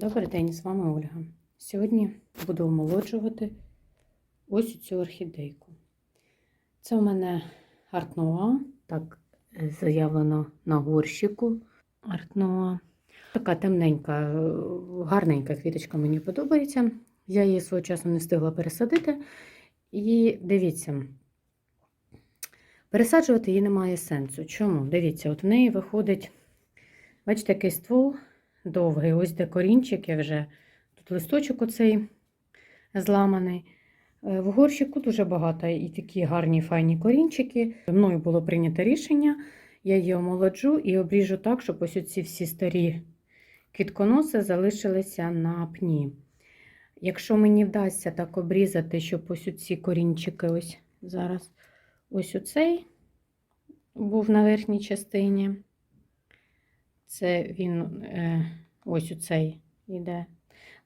Добрий день, з вами Ольга. Сьогодні буду омолоджувати ось цю орхідейку. Це у мене артнуа, так е, заявлено на горщику артнуа. Така темненька, е, гарненька квіточка мені подобається. Я її свого часу не встигла пересадити. І дивіться, пересаджувати її немає сенсу. Чому? Дивіться, от в неї виходить, бачите, який ствол довгий. Ось де корінчики вже. Тут листочок оцей зламаний. Е, В горщику дуже багато і такі гарні файні корінчики. Мною було прийнято рішення. Я її омолоджу і обріжу так, щоб ось ці всі старі квітконоси залишилися на пні. Якщо мені вдасться так обрізати, щоб ось ці корінчики, ось зараз, ось оцей був на верхній частині. Це він е, ось оцей іде.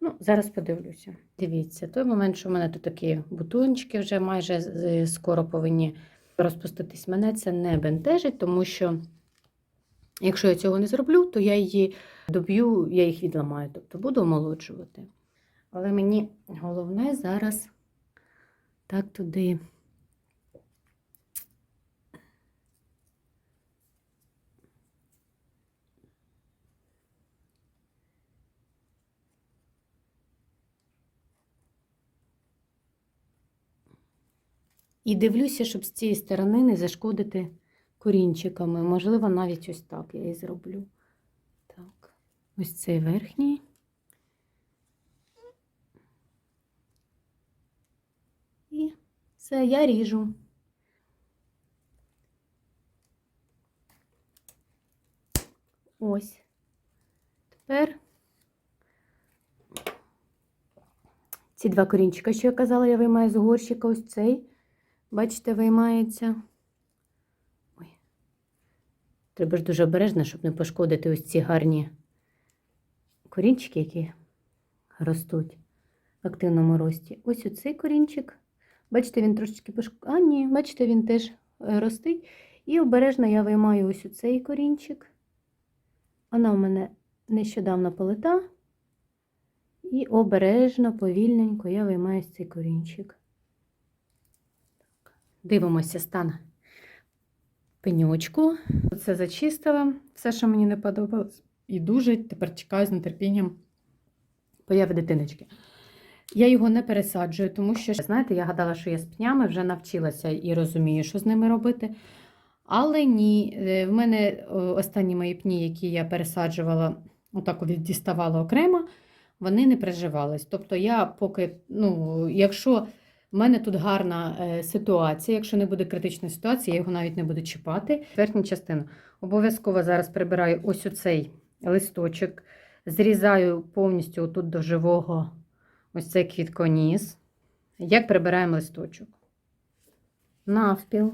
Ну, зараз подивлюся. Дивіться, той момент, що в мене тут такі бутончики вже майже скоро повинні розпуститись. Мене це не бентежить, тому що якщо я цього не зроблю, то я її доб'ю, я їх відламаю, тобто буду омолоджувати. Але мені головне зараз так туди. І дивлюся, щоб з цієї сторони не зашкодити корінчиками. Можливо, навіть ось так я і зроблю. Так, ось цей верхній. І все, я ріжу. Ось. Тепер ці два корінчика, що я казала, я виймаю з горщика ось цей. Бачите, виймається. Ой. Треба ж дуже обережно, щоб не пошкодити ось ці гарні корінчики, які ростуть в активному рості. Ось оцей корінчик. Бачите, він трошечки пошкодив. А, ні, бачите, він теж е, ростить. І обережно я виймаю ось оцей корінчик. Вона у мене нещодавно полита. І обережно, повільненько я виймаю цей корінчик. Дивимося стан пеньочку. Це зачистила, все, що мені не подобалось. І дуже тепер чекаю з нетерпінням появи дитиночки. Я його не пересаджую, тому що, знаєте, я гадала, що я з пнями вже навчилася і розумію, що з ними робити. Але ні, Е, в мене останні мої пні, які я пересаджувала, отак от діставала окремо, вони не приживались. Тобто, я поки, ну, якщо в мене тут гарна е, ситуація. Якщо не буде критичної ситуації, я його навіть не буду чіпати. Верхню частину. Обов'язково зараз прибираю ось оцей листочок, зрізаю повністю отут до живого ось цей квітконіс. Як прибираємо листочок? Навпіл.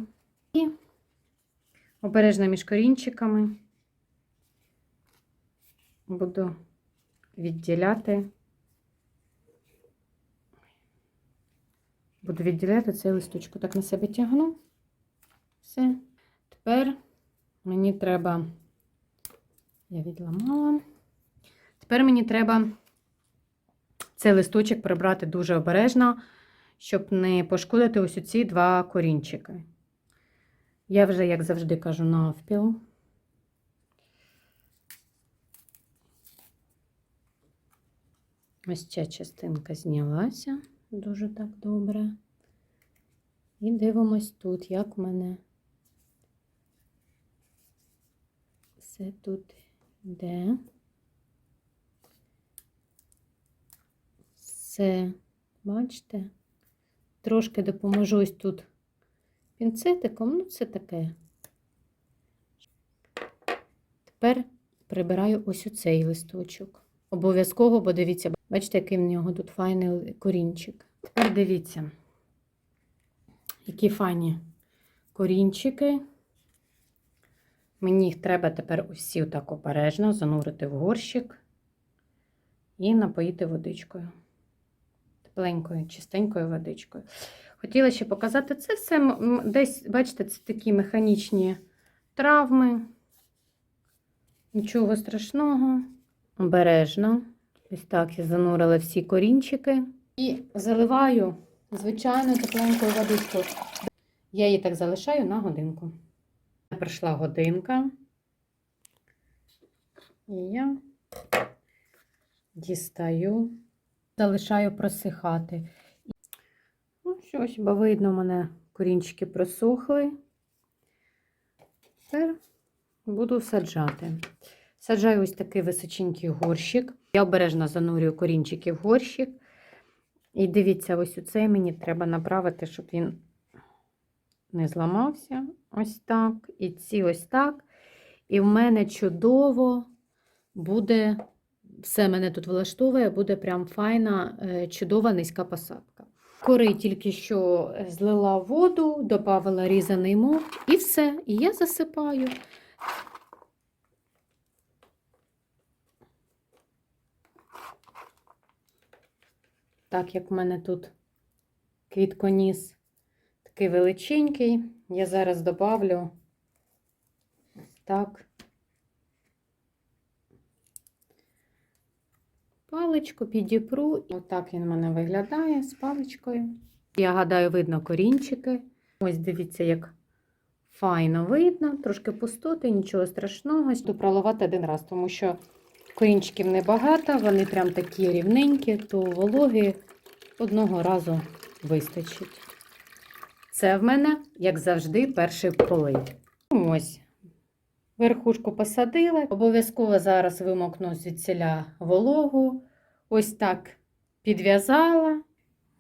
І обережно між корінчиками буду відділяти. Буду відділяти цей листочку. Так на себе тягну. Все. Тепер мені треба, я відламала. Тепер мені треба цей листочок прибрати дуже обережно, щоб не пошкодити ось ці два корінчики. Я вже, як завжди, кажу, навпіл. Ось ця частинка знялася дуже так добре. І дивимось тут, як в мене все тут йде. Все, бачите? Трошки допоможу ось тут пінцетиком, ну це таке. Тепер прибираю ось оцей листочок. Обов'язково, бо дивіться, бачите, який в нього тут файний корінчик. Тепер дивіться, які файні корінчики. Мені їх треба тепер усі так обережно занурити в горщик і напоїти водичкою. Тепленькою, чистенькою водичкою. Хотіла ще показати це все. Десь, бачите, це такі механічні травми. Нічого страшного. Обережно. Ось так я занурила всі корінчики і заливаю звичайною тепленькою водичкою. Я її так залишаю на годинку. Пройшла годинка. І я дістаю, залишаю просихати. Ну, щось, бо видно, у мене корінчики просохли. Тепер буду саджати. Саджаю ось такий височенький горщик. Я обережно занурюю корінчики в горщик. І дивіться, ось у цей мені треба направити, щоб він не зламався. Ось так. І ці ось так. І в мене чудово буде, все мене тут влаштовує, буде прям файна, е, чудова низька посадка. Кори тільки що злила воду, додавала різаний мох і все. І я засипаю. Так як в мене тут квітконіс такий величенький, я зараз добавлю так паличку, підіпру. Отак він в мене виглядає з паличкою. Я гадаю, видно корінчики. Ось дивіться, як файно видно, трошки пустоти, нічого страшного. Буду проливати один раз, тому що корінчиків небагато, вони прям такі рівненькі, то вологи одного разу вистачить. Це в мене, як завжди, перший полив. Ось. Верхушку посадила. Обов'язково зараз вимокну звідсіля вологу. Ось так підв'язала.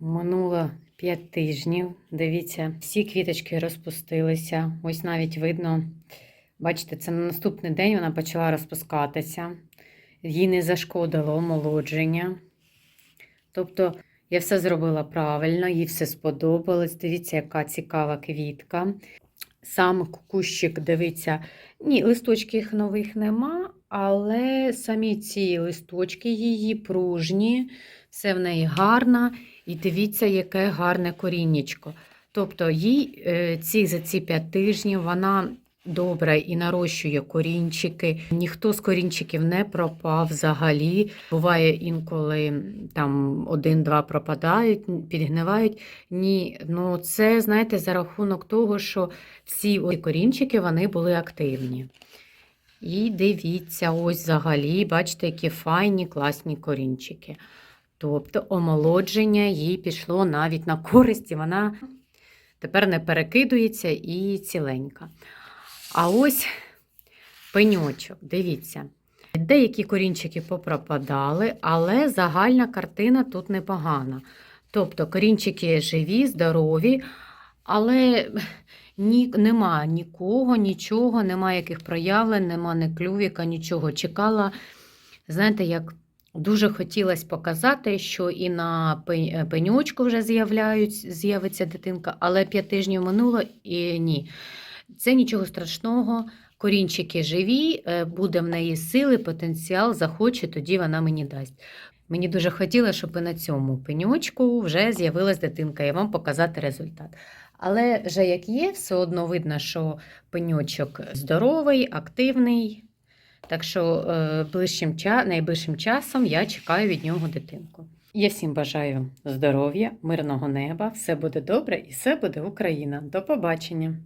Минуло 5 тижнів. Дивіться, всі квіточки розпустилися. Ось навіть видно, бачите, це на наступний день вона почала розпускатися. Їй не зашкодило омолодження. Тобто, я все зробила правильно, їй все сподобалось. Дивіться, яка цікава квітка. Сам кущик, дивіться, ні, листочків нових нема, але самі ці листочки її пружні, все в неї гарно. І дивіться, яке гарне коріннячко. Тобто, їй е, ці, за ці 5 тижнів вона добре і нарощує корінчики. Ніхто з корінчиків не пропав взагалі. Буває інколи там один-два пропадають, підгнивають. Ні, ну це, знаєте, за рахунок того, що всі корінчики вони були активні. І дивіться, ось взагалі, бачите, які файні, класні корінчики. Тобто омолодження їй пішло навіть на користь, і вона тепер не перекидується і ціленька. А ось пеньочок, дивіться. Деякі корінчики попропадали, але загальна картина тут непогана. Тобто корінчики живі, здорові, але ні, нема нікого, нічого, нема яких проявлень, нема ні клювіка, нічого. Чекала, знаєте, як дуже хотілося показати, що і на пень- пеньочку вже з'явиться дитинка, але 5 тижнів минуло і ні. Це нічого страшного. Корінчики живі, е, буде в неї сили, потенціал, захоче, тоді вона мені дасть. Мені дуже хотілося, щоб на цьому пеньочку вже з'явилась дитинка, і вам показати результат. Але вже як є, все одно видно, що пеньочок здоровий, активний. Так що е, ближчим, найближчим часом я чекаю від нього дитинку. Я всім бажаю здоров'я, мирного неба, все буде добре і все буде Україна. До побачення!